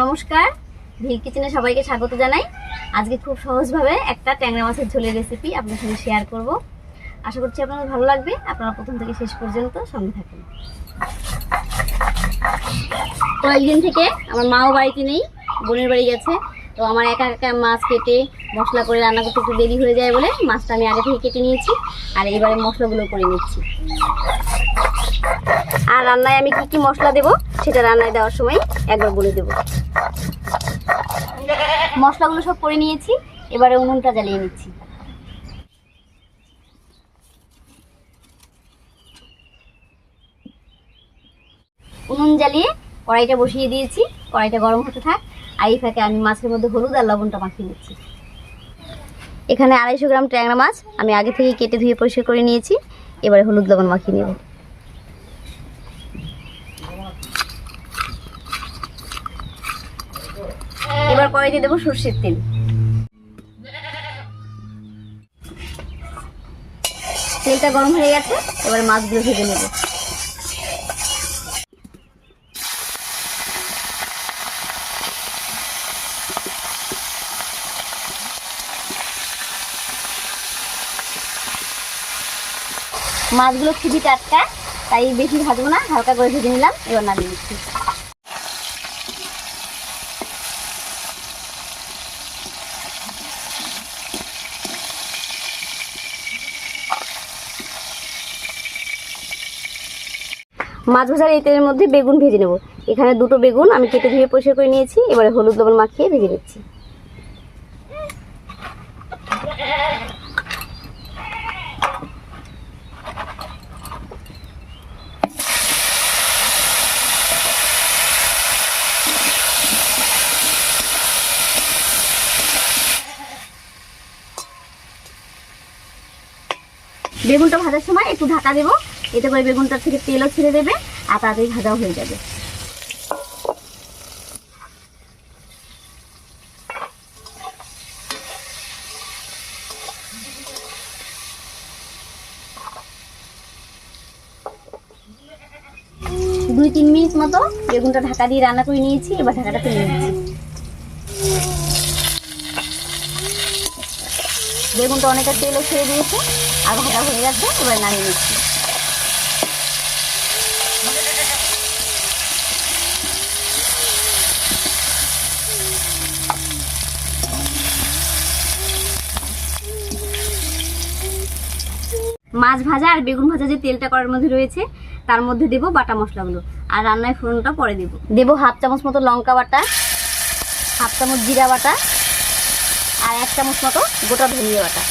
নমস্কার। ভিল কিচেনে সবাইকে স্বাগত জানাই। আজকে খুব সহজভাবে একটা ট্যাংরা মাছের ঝোলের রেসিপি আপনার সঙ্গে শেয়ার করব। আশা করছি আপনাদের ভালো লাগবে। আপনারা প্রথম থেকে শেষ পর্যন্ত সঙ্গে থাকুন। কয়েকদিন থেকে আমার মাও বাড়িতে নেই, বোনের বাড়ি গেছে। তো আমার একা একা মাছ কেটে মশলা করে রান্না করতে একটু দেরি হয়ে যায় বলে মাছটা আমি আগে থেকে কেটে নিয়েছি আর এবারে মশলাগুলো করে নিচ্ছি। আর রান্নায় আমি কি কি মশলা দেব সেটা রান্নায় দেওয়ার সময় একবার বলে দেব। মশলাগুলো সব করে নিয়েছি, এবারে উনুনটা জ্বালিয়ে নিচ্ছি। উনুন জ্বালিয়ে কড়াইটা বসিয়ে দিয়েছি, কড়াইটা গরম হতে থাক। আর এই ফাঁকে আমি মাছের মধ্যে হলুদ আর লবণটা মাখিয়ে নিচ্ছি। এখানে আড়াইশো গ্রাম ট্যাংরা মাছ আমি আগে থেকে কেটে ধুয়ে পরিষ্কার করে নিয়েছি। এবারে হলুদ লবণ মাখিয়ে নেব। এবার কড়াইতে দেবো সর্ষের তেল। তেলটা গরম হয়ে গেছে, এবার মাছগুলো ভেজে নেব। মাছগুলো খুবই টাটকা, তাই বেশি ভাজবো না, হালকা করে ভেজে নিলাম, এবার নামিয়ে দিচ্ছি মাছ ভাজার এই তেলের মধ্যে বেগুন ভেজে নেব। এখানে দুটো বেগুন আমি কেটে ধুয়ে পরিষ্কার করে নিয়েছি, এবারে হলুদ লবণ মাখিয়ে ভেজে নিচ্ছি। বেগুনটা ভাজার সময় একটু ঢাকা দেবো। এতে করে বেগুনটার থেকে তেলও ছেড়ে দেবে আর তাড়াতাড়ি ভাজাও হয়ে যাবে। দুই তিন মিনিট মতো বেগুনটা ঢাকা দিয়ে রান্না করে নিয়েছি, এবার ঢাকাটা তুলে নিচ্ছি। বেগুনটা অনেকটা তেলও ছেড়ে দিয়েছে। আর ভাজা হয়ে গেছে, এবার নামিয়ে নিচ্ছি। মাছ ভাজা আর বেগুন ভাজা যে তেলটা করার মধ্যে রয়েছে, তার মধ্যে দেবো বাটা মশলাগুলো। আর রান্নায় ফোড়নটা পরে দেবো। দেবো হাফ চামচ মতো লঙ্কা বাটা, হাফ চামচ জিরা বাটা, আর এক চামচ মতো গোটা ধনিয়া বাটা।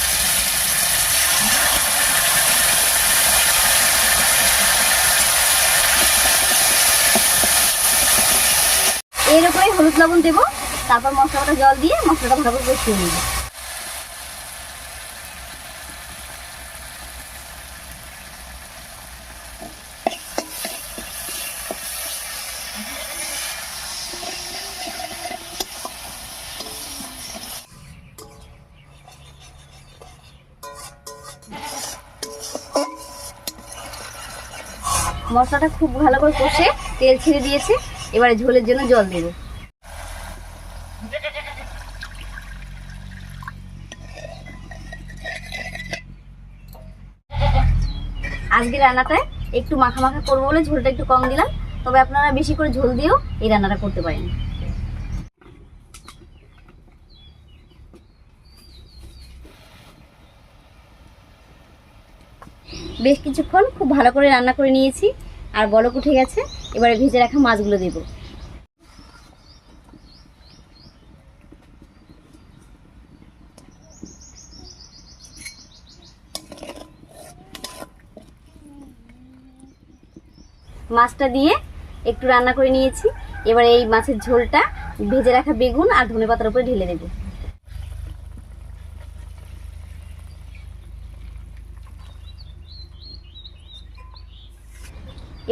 এর উপরে হলুদ লবণ দেবো, তারপর মশলাটা জল দিয়ে মশলাটা ভালো করে কষিয়ে নেব। মশলাটা খুব ভালো করে কষে তেল ছেড়ে দিয়েছে। এবারে ঝোলের জন্য জল দেবো। আজকে রান্নাটায় একটু মাখা মাখা করব বলে ঝোলটা একটু কম দিলাম, তবে আপনারা বেশি করে ঝোল দিয়েও এই রান্নাটা করতে পারেন। বেশ কিছুক্ষণ খুব ভালো করে রান্না করে নিয়েছি, আর বলক উঠে গেছে। এবারে ভেজে রাখা মাছগুলো দেবো। মাছটা দিয়ে একটু রান্না করে নিয়েছি। এবার এই মাছের ঝোলটা, ভেজে রাখা বেগুন আর ধনে পাতার উপরে ঢেলে দেবো।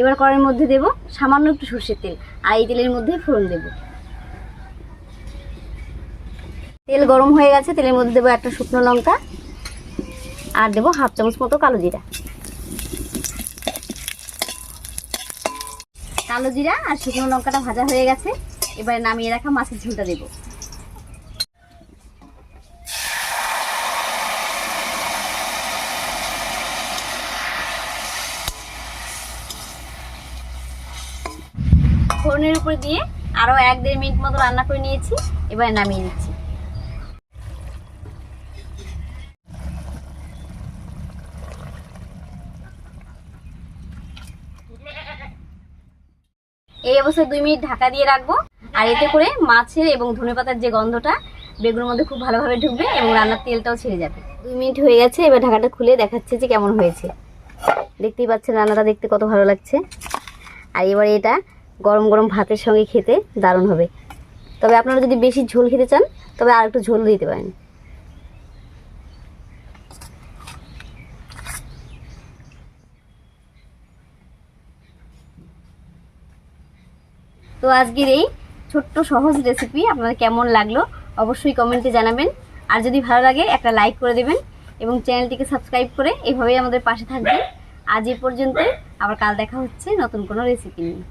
এবার কড়াইয়ের মধ্যে দেব সামান্য একটু সর্ষের তেল, আর এই তেলের মধ্যে ফোড়ন দেব। তেল গরম হয়ে গেছে, তেলের মধ্যে দেবো একটা শুকনো লঙ্কা, আর দেবো হাফ চামচ মতো কালো জিরা। কালো জিরা আর শুকনো লঙ্কাটা ভাজা হয়ে গেছে, এবারে নামিয়ে রাখা মাছের ঝোলটা দেবো। উপরে দিয়ে আরও এক দেড় মিনিট মতো রান্না করে নিয়েছি, এবারে নামিয়ে নিচ্ছি। এই অবস্থায় দুই মিনিট ঢাকা দিয়ে রাখব, আর এতে করে মাছের এবং ধনেপাতার যে গন্ধটা, বেগুনের মধ্যে খুব ভালোভাবে ঢুকবে এবং রান্নার তেলটাও ছেড়ে যাবে। দুই মিনিট হয়ে গেছে, এবার ঢাকাটা খুলে দেখাচ্ছে যে কেমন হয়েছে। দেখতেই পাচ্ছেন রান্নাটা দেখতে কত ভালো লাগছে। আর এবার এটা গরম গরম ভাতের সঙ্গে খেতে দারুণ হবে। তবে আপনারা যদি বেশি ঝোল খেতে চান, তবে আর একটু ঝোল দিতে পারেন। তো আজকের এই ছোট্ট সহজ রেসিপি আপনাদের কেমন লাগল অবশ্যই কমেন্টে জানাবেন। আর যদি ভালো লাগে, একটা লাইক করে দেবেন এবং চ্যানেলটিকে সাবস্ক্রাইব করে এভাবেই আমাদের পাশে থাকবেন। আজ এ পর্যন্ত আবার কাল দেখা হচ্ছে নতুন কোনো রেসিপি নিয়ে।